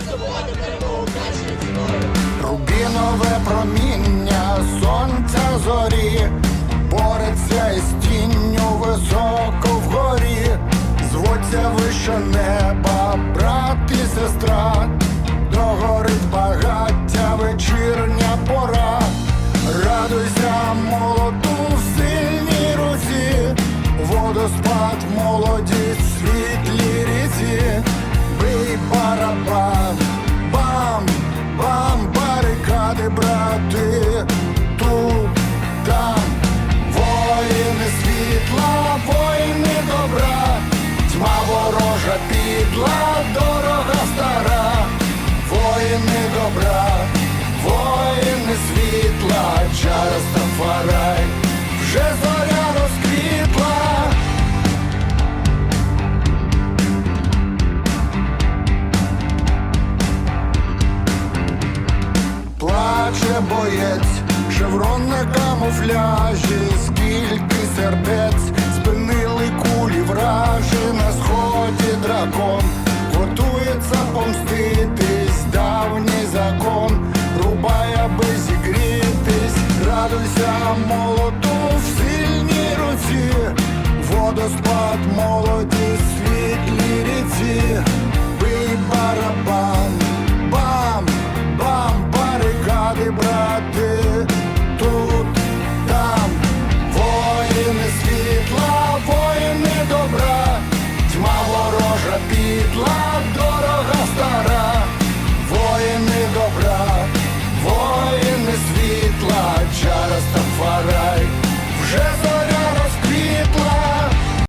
здобувати перемогу кращою ціною. Рубінове проміння сонця зорі бореться із тінню високо вгорі, звуться вище неба, брат і сестра, догорить багаття вечірня пора, радуйся молоду в сильній руці, водоспад молодість барабан, бам, бам, барикади, брати, тут, там, воїни світла, воїни добра, тьма ворожа підла, Плаче боєць, шеврон на камуфляжі, скільки сердець. Спинили кулі вражі на сході дракон, готується помститись, давній закон, рубай, аби зігрітись, радуйся молоду в сильній руці, водоспад